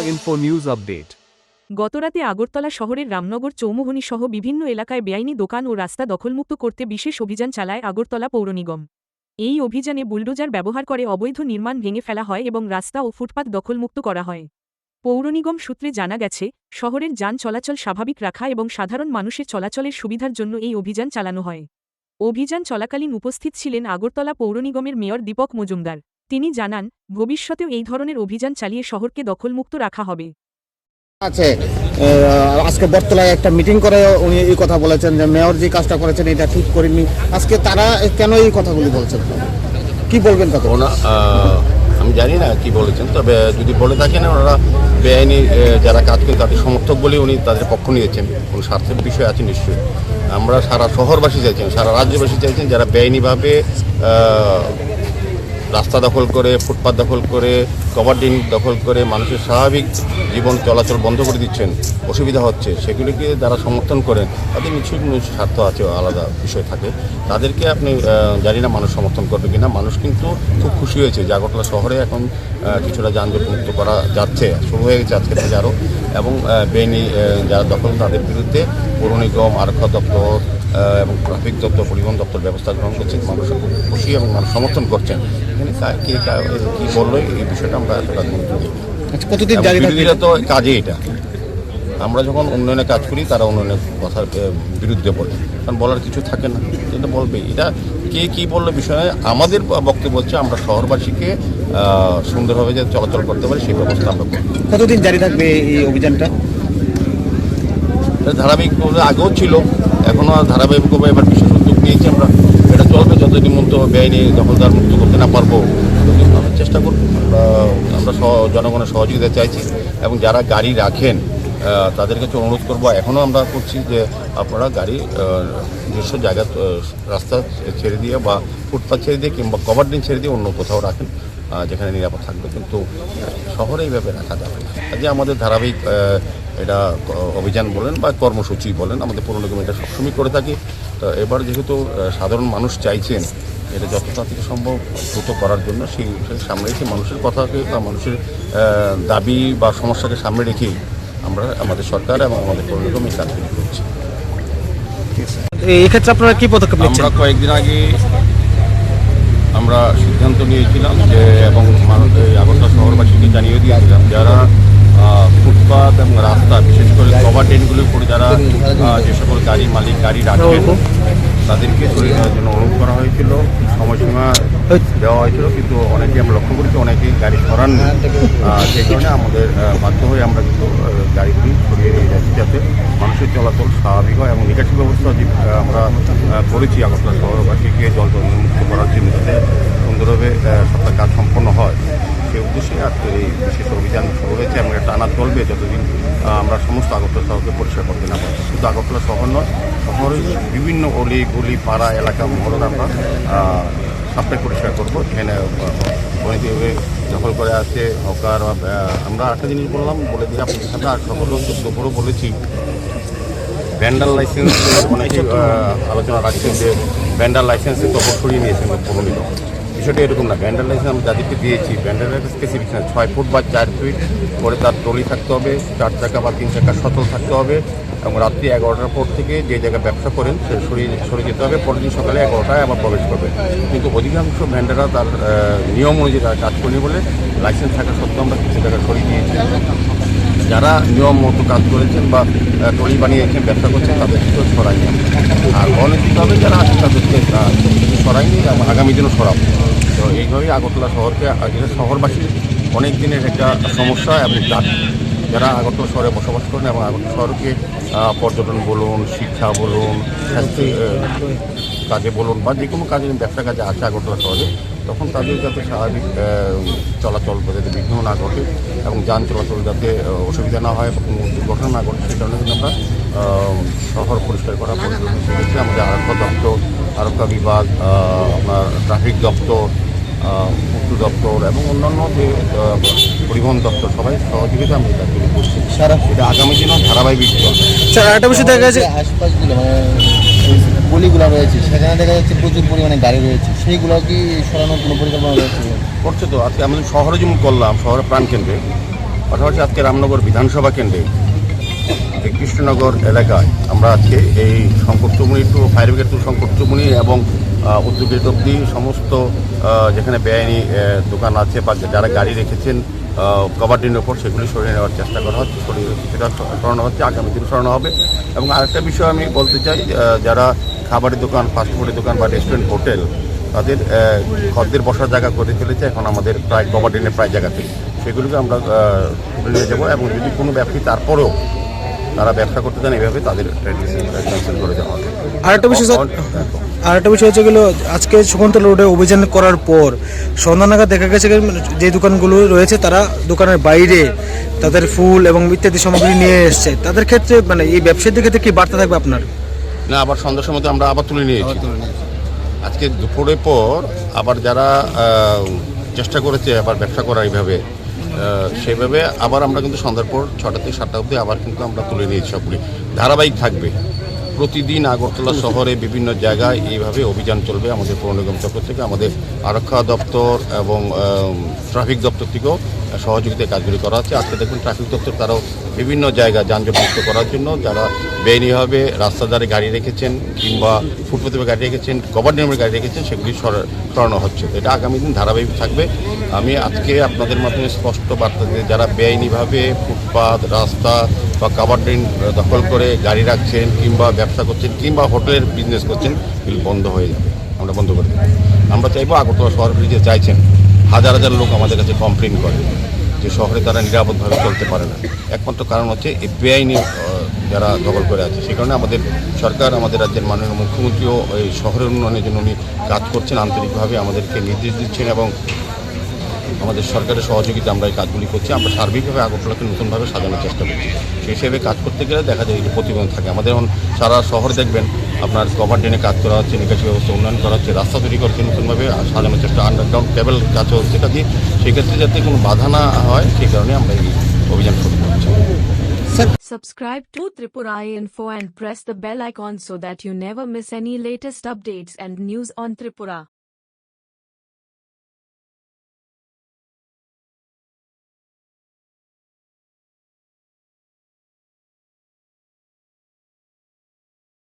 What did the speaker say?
Info News Update. গতরাতে আগরতলা শহরের রামনগর চৌমুহনী সহ বিভিন্ন এলাকায় বেআইনি দোকান ও রাস্তা দখলমুক্ত করতে বিশেষ অভিযান চালায় আগরতলা পৌর নিগম। এই অভিযানে বুলডোজার ব্যবহার করে অবৈধ নির্মাণ ভেঙে ফেলা হয় এবং রাস্তা ও ফুটপাত দখলমুক্ত করা হয়। পৌর নিগম সূত্রে জানা গেছে, শহরের যান চলাচল স্বাভাবিক রাখা এবং সাধারণ মানুষের চলাচলের সুবিধার জন্য এই অভিযান চালানো হয়। অভিযান চলাকালীন উপস্থিত ছিলেন আগরতলা পৌর নিগমের মেয়র দীপক মজুমদার। তিনি জানান ভবিষ্যতেও এই ধরনের অভিযান চালিয়ে শহরকে দখলমুক্ত রাখা হবে। আছে আজকে বটতলায় একটা মিটিং করে উনি এই কথা বলেছেন যে মেয়র যে কাজটা করেছেন এটা ঠিক করেনি আজকে তারা কেন এই কথাগুলি বলছেন? কি বলবেন তাতে ওনা আমি জানি না কি বলেছেন তবে যদি বলে থাকেন ওনারা বেআইনি যারা কাজ করে তাদের সমর্থক বলে উনি তাদের পক্ষ নিয়েছেন। কোনো স্বার্থের বিষয় আছে নিশ্চয়ই। আমরা সারা শহরবাসী চাইছেন সারা রাজ্যবাসী চাইছেন যারা বেআইনিভাবে আহ, রাস্তা দখল করে ফুটপাত দখল করে কভার ড্রেন দখল করে মানুষের স্বাভাবিক জীবন চলাচল বন্ধ করে দিচ্ছেন, অসুবিধা হচ্ছে। সেগুলিকে যারা সমর্থন করেন, তাদের নিশ্চয়ই কোনো স্বার্থ আছে আলাদা বিষয় থাকে। তাদেরকে আপনি জানি না মানুষ সমর্থন করবে কিনা। মানুষ কিন্তু খুব খুশি হয়েছে যে আগরতলা শহরে এখন কিছুটা যানজট মুক্ত করা যাচ্ছে, শুরু হয়ে গেছে আজকে থেকে আরও এবং বেআইনি যারা দখল, তাদের বিরুদ্ধে পৌর নিগম, আরক্ষা দপ্তর এবং ট্রাফিক দপ্তর, পরিবহন দপ্তর ব্যবস্থা গ্রহণ করছেন মানুষ খুব খুশি এবং মানুষ সমর্থন করছেন। এখানে কা- কি বলল এই বিষয়টা? আচ্ছা, কতদিন জারি বিরোধীরা তো কাজে এটা। আমরা যখন উন্নয়নে কাজ করি তারা উন্নয়নের কথার বিরুদ্ধে বলে। কারণ বলার কিছু থাকে না এটা বলবে এটা কে কি বলল বিষয়ে আমাদের বক্তব্য হচ্ছে আমরা শহরবাসীকে সুন্দরভাবে যে চলাচল করতে পারি সেই ব্যবস্থা আমরা করি কতদিন জারি থাকবে এই অভিযানটা? এটা ধারাবাহিকভাবে আগেও ছিল এখনও ধারাবাহিকভাবে এবার বিশেষ উদ্যোগ নিয়েছি আমরা। এটা চলবে যতদিন মতো বেআইনি দখলদার মুক্ত করতে না পারব ততদিন আমরা জনগণের সহযোগিতা চাইছি এবং যারা গাড়ি রাখেন তাদের কাছে অনুরোধ করব, এখনও আমরা করছি যে আপনারা গাড়ি নিজস্ব জায়গা রাস্তা ছেড়ে দিয়ে বা ফুটপাথ ছেড়ে দিয়ে কিংবা কভার ডিন ছেড়ে দিয়ে অন্য কোথাও রাখেন যেখানে নিরাপদ থাকবে। কিন্তু শহরে এইভাবে রাখা যাবে না। কাজে আমাদের ধারাবাহিক এটা অভিযান বলেন বা কর্মসূচি বলেন, আমাদের পৌর নিগম এটা সবসময় করে থাকি। তো এবার যেহেতু সাধারণ মানুষ চাইছেন এটা যত তাড়াতাড়ি সম্ভব দ্রুত করার জন্য সেই সামনে রেখে মানুষের কথাকে বা মানুষের দাবি বা সমস্যাকে সামনে রেখেই আমরা আমাদের সরকার এবং আমাদের পৌর নিগম এই কাজগুলি করছি। এই ক্ষেত্রে আপনারা কি পদক্ষেপ আমরা কয়েকদিন আগে আমরা সিদ্ধান্ত নিয়েছিলাম যে এবং মানুষ আগরতলা শহরবাসীকে জানিয়ে দিয়েছিলাম যারা আহ, ফুটপাত এবং রাস্তা বিশেষ করে কভার ড্রেনগুলির উপরে যারা যে সকল গাড়ি মালিক গাড়ি রাখেন তাদেরকে জন্য অনুরোধ করা হয়েছিল। সময়সীমা দেওয়া হয়েছিল কিন্তু অনেকেই আমরা লক্ষ্য করেছি অনেকেই গাড়ি সরাননি। আহ, সেই কারণে আমাদের বাধ্য হয়ে আমরা কিন্তু গাড়িগুলি সরিয়ে নিয়ে যাচ্ছি যাতে মানুষের চলাচল স্বাভাবিক হয় এবং নিকাশি ব্যবস্থা যে আমরা করেছি আগরতলা শহরবাসীকে জল জল মুক্ত করার জন্য যাতে সুন্দরভাবে সবটা কাজ সম্পন্ন হয়। সেই উদ্দেশ্যে আজকে এই বিশেষ অভিযান শুরু হয়েছে এবং টানা চলবে যতদিন আমরা সমস্ত আগরতলা শহরকে পরিষ্কার করতে না পারি শুধু আগরতলা শহর নয় শহরের বিভিন্ন অলি, গলি, পাড়া, এলাকা মহল আমরা সবটাই পরিষ্কার করব। এখানে অনেকভাবে দখল করে আছে, হকার আমরা একটা জিনিস বললাম, বলে দিই, আপনি আমরা সকল দুপুরও বলেছি ভ্যান্ডাল লাইসেন্স অনেকে আলোচনা রাখছেন যে ভ্যান্ডাল লাইসেন্সের তখন সরিয়ে নিয়েছেন পৌর নিগম বিষয়টা এরকম না। ভ্যান্ডাল লাইসেন্স আমরা যাদেরকে দিয়েছি ভ্যান্ডালের একটা স্পেসিফিকেশন ছয় ফুট বা চার ফিট করে তার টলি থাকতে হবে, চার চাকা বা তিন চাকা সতল থাকতে হবে এবং রাত্রি এগারোটার পর থেকে যে জায়গায় ব্যবসা করেন, সে সরিয়ে সরে যেতে হবে, পরের দিন সকালে এগারোটায় আবার প্রবেশ করবে। কিন্তু অধিকাংশ ভ্যান্ডাররা তার নিয়ম অনুযায়ী তারা কাজ করেনি বলে লাইসেন্স থাকা সত্ত্বেও আমরা কিছু জায়গায় সরিয়ে দিয়েছি যারা নিয়ম মতো কাজ করেছেন বা টলি বানিয়েছেন, ব্যবসা করছেন তাদেরকে কেউ সরাইনি আমরা। আর অনৈতিকভাবে যারা আছে, তাদেরকে সরাইনি আগামী দিনও সরাবো। তো এইভাবেই আগরতলা শহরকে শহরবাসীর অনেক দিনের একটা সমস্যা এবং দাবি যারা আগরতলা শহরে বসবাস করেন এবং আগরতলা শহরকে পর্যটন বলুন শিক্ষা বলুন স্বাস্থ্য কাজে বলুন বা যে কোনো কাজে ব্যবসা কাজে আছে আগরতলা শহরে তখন তাদের যাতে স্বাভাবিক চলাচল যাতে বিঘ্ন না ঘটে এবং যান চলাচল যাতে অসুবিধা না হয় কোনো দুর্ঘটনা না ঘটে সেই কারণে আমরা শহর পরিষ্কার করা পরিদর্শন সেক্ষেত্রে আমাদের আরক্ষা দপ্তর আরক্ষা বিভাগ আপনার ট্রাফিক দপ্তর পূর্ত দপ্তর এবং অন্যান্য যে পরিবহন দপ্তর সবাই সহযোগিতা আমরা এই কাজগুলি করছি। সারা এটা আগামী দিনেও ধারাবাহিক স্যার একটা বিষয় দেখা গেছে যে আশপাশগুলো মানে গলিগুলো রয়েছে সেখানে দেখা যাচ্ছে প্রচুর পরিমাণে গাড়ি রয়েছে। সেইগুলো কি সরানোর কোনো পরিকল্পনা রয়েছে? করছে তো। আজকে আমাদের শহরে যেমন করলাম শহরের প্রাণকেন্দ্রে পাশাপাশি আজকে রামনগর বিধানসভা কেন্দ্রে কৃষ্ণনগর এলাকায় আমরা আজকে এই সংকটচুমনি টু ফায়ার ব্রিগেড টু সংকটচুমনি এবং গেট অব্দি সমস্ত যেখানে বেআইনি দোকান আছে বা যারা গাড়ি রেখেছেন কভারডিনের ওপর সেগুলি সরিয়ে নেওয়ার চেষ্টা করা হচ্ছে, সরিয়ে সেটা সরানো হচ্ছে, আগামী দিনে সরানো হবে। এবং আরেকটা বিষয় আমি বলতে চাই যারা খাবারের দোকান ফাস্টফুডের দোকান বা রেস্টুরেন্ট হোটেল তাদের খদ্দের বসার জায়গা করে চলেছে, এখন আমাদের প্রায় কভারডিনের প্রায় জায়গাতে সেগুলোকে আমরা নিয়ে যাব এবং যদি কোনো ব্যক্তি তারপরেও তারা ব্যবসা করতে চান এইভাবে তাদের ক্যান্সেল করে দেওয়া হবে। আরেকটা বিষয় দেখো, আরেকটা বিষয় হচ্ছে গেলো আজকে শকুন্তলা রোডে অভিযান করার পর সন্ধ্যা নাগাদ দেখা গেছে যে যে দোকানগুলো রয়েছে তারা দোকানের বাইরে তাদের ফুল এবং ইত্যাদি সামগ্রী নিয়ে এসছে। তাদের ক্ষেত্রে মানে এই ব্যবসায়ীদের ক্ষেত্রে কি বার্তা থাকবে আপনার? না আবার সন্ধ্যার সময় তো আমরা আবার তুলে নিয়েছি। আজকে দুপুরের পর আবার যারা চেষ্টা করেছে আবার ব্যবসা করা এইভাবে সেভাবে আবার আমরা কিন্তু সন্ধ্যার পর ছটা থেকে সাতটা অবধি আবার কিন্তু আমরা তুলে নিয়েছি সবগুলি। ধারাবাহিক থাকবে। প্রতিদিন আগরতলা শহরে বিভিন্ন জায়গায় এইভাবে অভিযান চলবে আমাদের পৌর নিগম চক্র থেকে। আমাদের আরক্ষা দপ্তর এবং ট্রাফিক দপ্তর থেকেও সহযোগিতায় কাজগুলি করা হচ্ছে। আজকে দেখুন ট্রাফিক দপ্তর তারাও বিভিন্ন জায়গায় যানজট মুক্ত করার জন্য যারা বেআইনিভাবে রাস্তার ধারে গাড়ি রেখেছেন কিংবা ফুটপাতে গাড়ি রেখেছেন কভার নিয়মের গাড়ি রেখেছেন, সেগুলি সরা- সরানো হচ্ছে। এটা আগামী দিন ধারাবাহিক থাকবে। আমি আজকে আপনাদের মাধ্যমে স্পষ্ট বার্তা দিয়ে যারা বেআইনিভাবে ফুটপাত, রাস্তা বা কাভার ড্রেন দখল করে গাড়ি রাখছেন কিংবা ব্যবসা করছেন কিংবা হোটেলের বিজনেস করছেন এগুলি বন্ধ হয়ে যাবে। আমরা বন্ধ করে দেবো। আমরা চাইব আগরতলা শহর যে চাইছেন। হাজার হাজার লোক আমাদের কাছে কমপ্লেন করে যে শহরে তারা নিরাপদভাবে চলতে পারে না। একমাত্র কারণ হচ্ছে এই বেআইনি যারা দখল করে আছে। সে কারণে আমাদের সরকার, আমাদের রাজ্যের মাননীয় মুখ্যমন্ত্রীও এই শহরের উন্নয়নের জন্য উনি কাজ করছেন। আন্তরিকভাবে আমাদেরকে নির্দেশ দিচ্ছেন এবং আমাদের সরকারের সহযোগিতা আমরা এই কাজগুলি করছি। আমরা সার্বিকভাবে আগরতলাকে নতুনভাবে সাজানোর চেষ্টা করছি। সেই হিসেবে কাজ করতে গেলে দেখা যায় যে প্রতিবন্ধ থাকে। আমাদের এখন সারা শহর দেখবেন আপনার কভার ড্রেনে কাজ করা হচ্ছে নিকাশি ব্যবস্থা উন্নয়ন করা হচ্ছে রাস্তা তৈরি করছে নতুনভাবে সাজানোর চেষ্টা আন্ডারগ্রাউন্ড কেবল কাজ হচ্ছে কাজে সেক্ষেত্রে যাতে কোনো বাধা না হয় সেই কারণে আমরা এই অভিযান শুরু করছি। Subscribe to Tripura Info and press the bell icon so that you never miss any latest updates and news on Tripura.